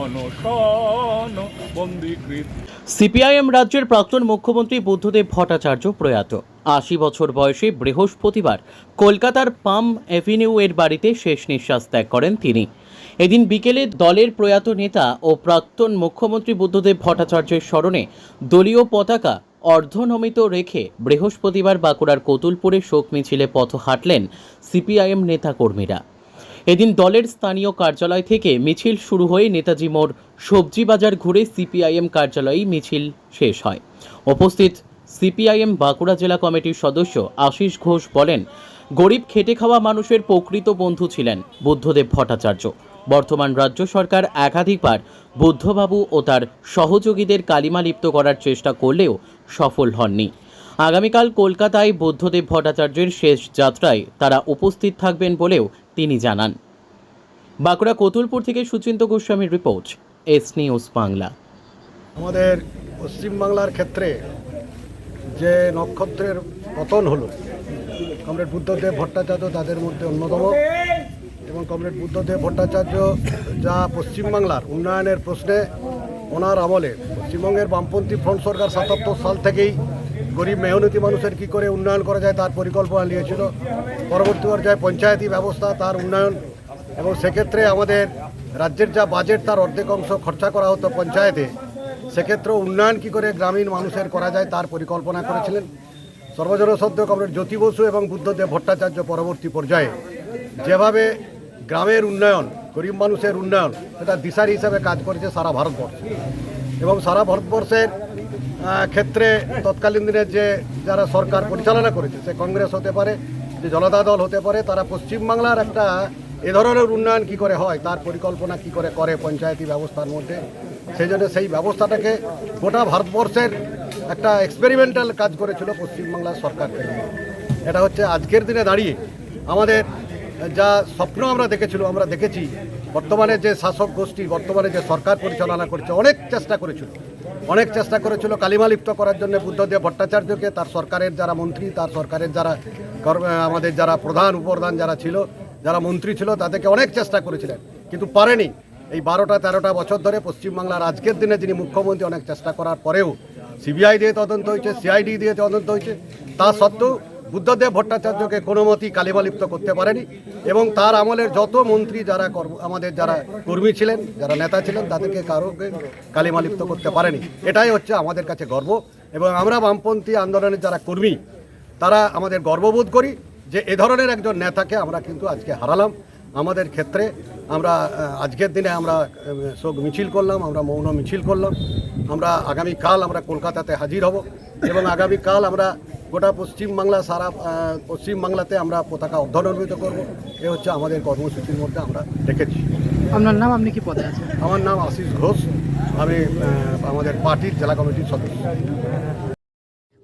অনশন বন্দীকৃত সিপিআইএম রাজ্যের প্রাক্তন মুখ্যমন্ত্রী বুদ্ধদেব ভট্টাচার্য প্রয়াত। আশি বছর বয়সে বৃহস্পতিবার কলকাতার পাম অ্যাভিনিউ এর বাড়িতে শেষ নিঃশ্বাস ত্যাগ করেন তিনি। এদিন বিকেলে দলের প্রয়াত নেতা ও প্রাক্তন মুখ্যমন্ত্রী বুদ্ধদেব ভট্টাচার্যের স্মরণে দলীয় পতাকা অর্ধনমিত রেখে বৃহস্পতিবার বাঁকুড়ার কতুলপুরে শোক মিছিলে পথ হাঁটলেন সিপিআইএম নেতাকর্মীরা। এদিন দলের স্থানীয় কার্যালয় থেকে মিছিল শুরু হয়ে নেতাজি মোড় সবজি বাজার ঘুরে সিপিআইএম কার্যালয়েই মিছিল শেষ হয়। উপস্থিত সিপিআইএম বাঁকুড়া জেলা কমিটির সদস্য আশিস ঘোষ বলেন, গরিব খেটে খাওয়া মানুষের প্রকৃত বন্ধু ছিলেন বুদ্ধদেব ভট্টাচার্য। বর্তমান রাজ্য সরকার একাধিকবার বুদ্ধবাবু ও তার সহযোগীদের কালিমা লিপ্ত করার চেষ্টা করলেও সফল হননি। আগামীকাল কলকাতায় বুদ্ধদেব ভট্টাচার্যের শেষ যাত্রায় তারা উপস্থিত থাকবেন বলেও তিনি জানান। বাঁকুড়া কতুলপুর থেকে সুচিন্ত গোস্বামীর রিপোর্ট, এস নিউজ বাংলা। আমাদের পশ্চিমবাংলার ক্ষেত্রে যে নক্ষত্রের পতন হলো, কমরেড বুদ্ধদেব ভট্টাচার্য তাদের মধ্যে অন্যতম। এবং কমরেড বুদ্ধদেব ভট্টাচার্য যা পশ্চিমবাংলার উন্নয়নের প্রশ্নে ওনার আমলে, পশ্চিমবঙ্গের বামপন্থী ফ্রন্ট সরকার সাতাত্তর সাল থেকেই গরিব মেহনতি মানুষের কী করে উন্নয়ন করা যায় তার পরিকল্পনা নিয়েছিল। পরবর্তী পর্যায়ে পঞ্চায়েতি ব্যবস্থা, তার উন্নয়ন এবং সেক্ষেত্রে আমাদের রাজ্যের যা বাজেট তার অর্ধেক অংশ খরচা করা হতো পঞ্চায়েতে। সেক্ষেত্রে উন্নয়ন কী করে গ্রামীণ মানুষের করা যায় তার পরিকল্পনা করেছিলেন সর্বজন সদ্য কমরেড জ্যোতি বসু এবং বুদ্ধদেব ভট্টাচার্য পরবর্তী পর্যায়ে। যেভাবে গ্রামের উন্নয়ন, গরিব মানুষের উন্নয়ন সেটা দিশারি হিসাবে কাজ করেছে সারা ভারতবর্ষে। এবং সারা ভারতবর্ষের ক্ষেত্রে তৎকালীন দিনের যে যারা সরকার পরিচালনা করেছে, সে কংগ্রেস হতে পারে, যে জনতা দল হতে পারে, তারা পশ্চিমবাংলার একটা এ ধরনের উন্নয়ন কি করে হয়, তার পরিকল্পনা কি করে করে পঞ্চায়েতি ব্যবস্থার মধ্যে। সেই জন্য সেই ব্যবস্থাটাকে গোটা ভারতবর্ষের একটা এক্সপেরিমেন্টাল কাজ করেছিল পশ্চিমবাংলার সরকার এটা হচ্ছে আজকের দিনে দাঁড়িয়ে আমাদের যা স্বপ্ন আমরা দেখেছিল, আমরা দেখেছি। বর্তমানে যে শাসক গোষ্ঠী, বর্তমানে যে সরকার পরিচালনা করছে, অনেক চেষ্টা করেছিল। অনেক চেষ্টা করেছিল কালিমালিপ্ত করার জন্য বুদ্ধদেব ভট্টাচার্যকে, তার সরকারের যারা মন্ত্রী, তার সরকারের যারা আমাদের যারা প্রধান উপপ্রধান যারা ছিল, যারা মন্ত্রী ছিল, তাদেরকে অনেক চেষ্টা করেছিলেন। কিন্তু পারেনি। এই বারোটা, তেরোটা বছর ধরে পশ্চিমবাংলার আজকের দিনে যিনি মুখ্যমন্ত্রী, অনেক চেষ্টা করার পরেও সিবিআই দিয়ে তদন্ত হয়েছে, সিআইডি দিয়ে তদন্ত হয়েছে। তা সত্ত্বেও বুদ্ধদেব ভট্টাচার্যকে কোনো মতেই কালিমালিপ্ত করতে পারেনি এবং তার আমলের যত মন্ত্রী যারা কর্ম- আমাদের যারা কর্মী ছিলেন, যারা নেতা ছিলেন, তাদেরকে কারোকে কালিমালিপ্ত করতে পারেনি। এটাই হচ্ছে আমাদের কাছে গর্ব এবং আমরা বামপন্থী আন্দোলনের যারা কর্মী, তারা আমাদের গর্ববোধ করি যে এ ধরনের একজন নেতাকে আমরা কিন্তু আজকে হারালাম। আমাদের ক্ষেত্রে আমরা আজকের দিনে আমরা শোক মিছিল করলাম, আমরা মৌন মিছিল করলাম। আমরা আগামীকাল আমরা কলকাতাতে হাজির হব এবং আগামীকাল আমরা গোটা পশ্চিমবাংলা সারা পশ্চিমবাংলাতে আমরা পতাকা অর্ধনর্মিত করব। এ হচ্ছে আমাদের কর্মসূচির মধ্যে আমরা রেখেছি। আপনার নাম আপনি কি পদে আছেন? আমার নাম আশিস ঘোষ। আমি আমাদের পার্টির জেলা কমিটির সদস্য।